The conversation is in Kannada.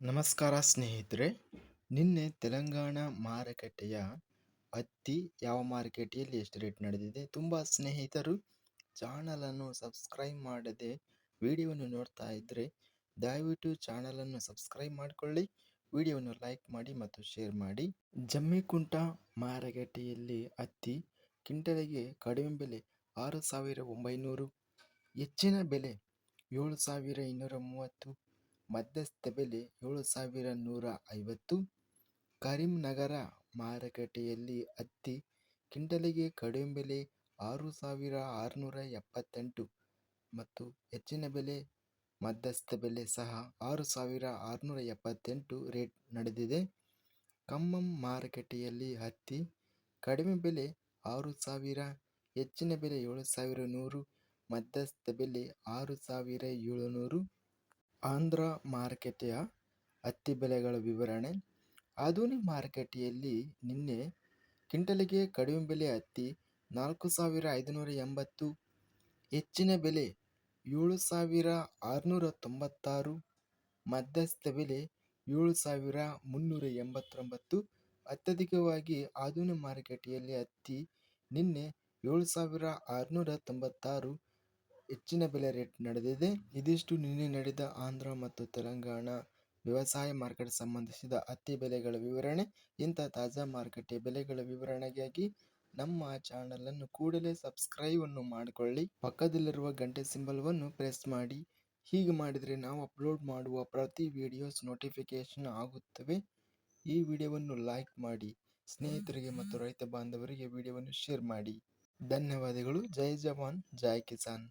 ನಮಸ್ಕಾರ ಸ್ನೇಹಿತರೆ, ನಿನ್ನೆ ತೆಲಂಗಾಣ ಮಾರುಕಟ್ಟೆಯ ಹತ್ತಿ ಯಾವ ಮಾರುಕಟ್ಟೆಯಲ್ಲಿ ಎಷ್ಟು ರೇಟ್ ನಡೆದಿದೆ ತುಂಬ ಸ್ನೇಹಿತರು ಚಾನಲನ್ನು ಸಬ್ಸ್ಕ್ರೈಬ್ ಮಾಡದೆ ವಿಡಿಯೋವನ್ನು ನೋಡ್ತಾ ಇದ್ದರೆ ದಯವಿಟ್ಟು ಚಾನಲನ್ನು ಸಬ್ಸ್ಕ್ರೈಬ್ ಮಾಡಿಕೊಳ್ಳಿ, ವಿಡಿಯೋವನ್ನು ಲೈಕ್ ಮಾಡಿ ಮತ್ತು ಶೇರ್ ಮಾಡಿ. ಜಮ್ಮಿಕುಂಟ ಮಾರುಕಟ್ಟೆಯಲ್ಲಿ ಹತ್ತಿ ಕ್ವಿಂಟಲಿಗೆ ಕಡಿಮೆ ಬೆಲೆ ಆರು ಸಾವಿರ ಒಂಬೈನೂರು, ಹೆಚ್ಚಿನ ಬೆಲೆ ಏಳು ಸಾವಿರ ಇನ್ನೂರ ಮೂವತ್ತು ಮಧ್ಯಸ್ಥ ಬೆಲೆ ಏಳು ಸಾವಿರ ನೂರ ಐವತ್ತು. ಕರೀಂನಗರ ಮಾರುಕಟ್ಟೆಯಲ್ಲಿ ಹತ್ತಿ ಕ್ವಿಂಟಲಿಗೆ ಕಡಿಮೆ ಬೆಲೆ ಆರು ಸಾವಿರ ಆರುನೂರ ಎಪ್ಪತ್ತೆಂಟು ಮತ್ತು ಹೆಚ್ಚಿನ ಬೆಲೆ ಮಧ್ಯಸ್ಥ ಬೆಲೆ ಸಹ ಆರು ಸಾವಿರ ಆರುನೂರ ಎಪ್ಪತ್ತೆಂಟು ರೇಟ್ ನಡೆದಿದೆ. ಖಮ್ಮಂ ಮಾರುಕಟ್ಟೆಯಲ್ಲಿ ಹತ್ತಿ ಕಡಿಮೆ ಬೆಲೆ ಆರು ಸಾವಿರ, ಹೆಚ್ಚಿನ ಬೆಲೆ ಏಳು ಸಾವಿರ ನೂರು, ಮಧ್ಯಸ್ಥ ಬೆಲೆ ಆರು ಸಾವಿರ ಏಳುನೂರು. ಆಂಧ್ರ ಮಾರುಕಟ್ಟೆಯ ಹತ್ತಿ ಬೆಲೆಗಳ ವಿವರಣೆ. ಆಧುನಿ ಮಾರುಕಟ್ಟೆಯಲ್ಲಿ ನಿನ್ನೆ ಕ್ವಿಂಟಲಿಗೆ ಕಡಿಮೆ ಬೆಲೆ ಹತ್ತಿ ನಾಲ್ಕು ಸಾವಿರ ಐದುನೂರ ಎಂಬತ್ತು, ಹೆಚ್ಚಿನ ಬೆಲೆ ಏಳು ಸಾವಿರ ಆರುನೂರ ತೊಂಬತ್ತಾರು, ಮಧ್ಯಸ್ಥ ಬೆಲೆ ಏಳು ಸಾವಿರ ಮುನ್ನೂರ ಎಂಬತ್ತೊಂಬತ್ತು. ಅತ್ಯಧಿಕವಾಗಿ ಆಧುನಿಕ ಮಾರುಕಟ್ಟೆಯಲ್ಲಿ ಹತ್ತಿ ನಿನ್ನೆ ಏಳು ಸಾವಿರ ಆರುನೂರ ತೊಂಬತ್ತಾರು ಹೆಚ್ಚಿನ ಬೆಲೆ ರೇಟ್ ನಡೆದಿದೆ. ಇದಿಷ್ಟು ನಿನ್ನೆ ನಡೆದ ಆಂಧ್ರ ಮತ್ತು ತೆಲಂಗಾಣ ವ್ಯವಸಾಯ ಮಾರ್ಕೆಟ್ ಸಂಬಂಧಿಸಿದ ಹತ್ತಿ ಬೆಲೆಗಳ ವಿವರಣೆ, ಇಂಥ ತಾಜಾ ಮಾರುಕಟ್ಟೆ ಬೆಲೆಗಳ ವಿವರಣೆಗಾಗಿ ನಮ್ಮ ಚಾನಲನ್ನು ಕೂಡಲೇ ಸಬ್ಸ್ಕ್ರೈಬನ್ನು ಮಾಡಿಕೊಳ್ಳಿ. ಪಕ್ಕದಲ್ಲಿರುವ ಗಂಟೆ ಸಿಂಬಲ್ವನ್ನು ಪ್ರೆಸ್ ಮಾಡಿ. ಹೀಗೆ ಮಾಡಿದರೆ ನಾವು ಅಪ್ಲೋಡ್ ಮಾಡುವ ಪ್ರತಿ ವಿಡಿಯೋಸ್ ನೋಟಿಫಿಕೇಶನ್ ಆಗುತ್ತವೆ. ಈ ವಿಡಿಯೋವನ್ನು ಲೈಕ್ ಮಾಡಿ. ಸ್ನೇಹಿತರಿಗೆ ಮತ್ತು ರೈತ ಬಾಂಧವರಿಗೆ ವಿಡಿಯೋವನ್ನು ಶೇರ್ ಮಾಡಿ. ಧನ್ಯವಾದಗಳು. ಜೈ ಜವಾನ್, ಜೈ ಕಿಸಾನ್.